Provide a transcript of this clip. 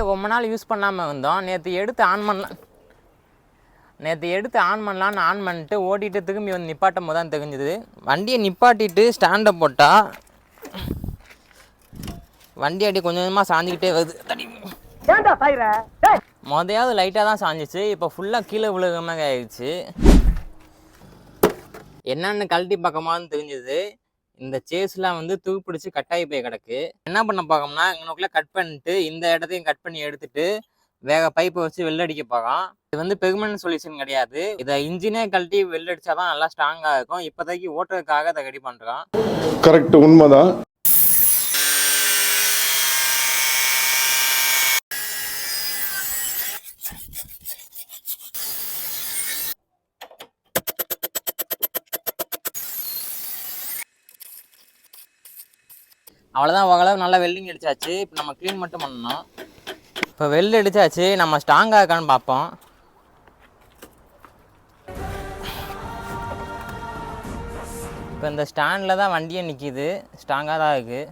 வண்டியை ரொம்ப நாள் யூஸ் பண்ணாமல் வந்தோம் நேற்று எடுத்து ஆன் பண்ண நேற்று எடுத்து ஆன் பண்ணலான்னு ஆன் பண்ணிட்டு ஓட்டிட்டு திரும்பி வந்து நிப்பாட்டும் போது தான் தெரிஞ்சுது. வண்டியை நிப்பாட்டிட்டு ஸ்டாண்டை போட்டால் வண்டி அடி கொஞ்சம் கொஞ்சமாக சாஞ்சிக்கிட்டே வருது. மொதையாவது லைட்டாக தான் சாஞ்சிச்சு. இப்போ ஃபுல்லாக கீழே விழுகிற மாதிரி ஆயிடுச்சு. என்னன்னு கழட்டி பார்க்கமான்னு தெரிஞ்சுது. இந்த சேஸ்லாம் வந்து தூப்பிடிச்சு கட்டாயி போய் கிடக்கு. என்ன பண்ண பார்க்கோம்னா இங்கனக்குள்ளே கட் பண்ணிட்டு இந்த இடத்தையும் கட் பண்ணி எடுத்துட்டு வேக பைப்பை வச்சு வெள்ளடிக்க போகலாம் இது வந்து பெர்மனன்ட் சொல்யூஷன் கிடையாது. இதை இன்ஜினே கழட்டி வெள்ளடிச்சா தான் நல்லா ஸ்ட்ராங்காக இருக்கும். இப்போதைக்கு ஓட்டுறதுக்காக இதை ரெடி பண்ணுறான் கரெக்ட் உண்மைதான். அவ்வளோதான் ஓரளவு நல்லா வெல்டிங் அடித்தாச்சு இப்போ நம்ம க்ளீன் மட்டும் பண்ணணும். இப்போ வெல்டு அடித்தாச்சு நம்ம ஸ்ட்ராங்காக இருக்கான்னு பார்ப்போம். இப்போ இந்த ஸ்டாண்டில் தான் வண்டியே நிற்கிது ஸ்ட்ராங்காக தான் இருக்குது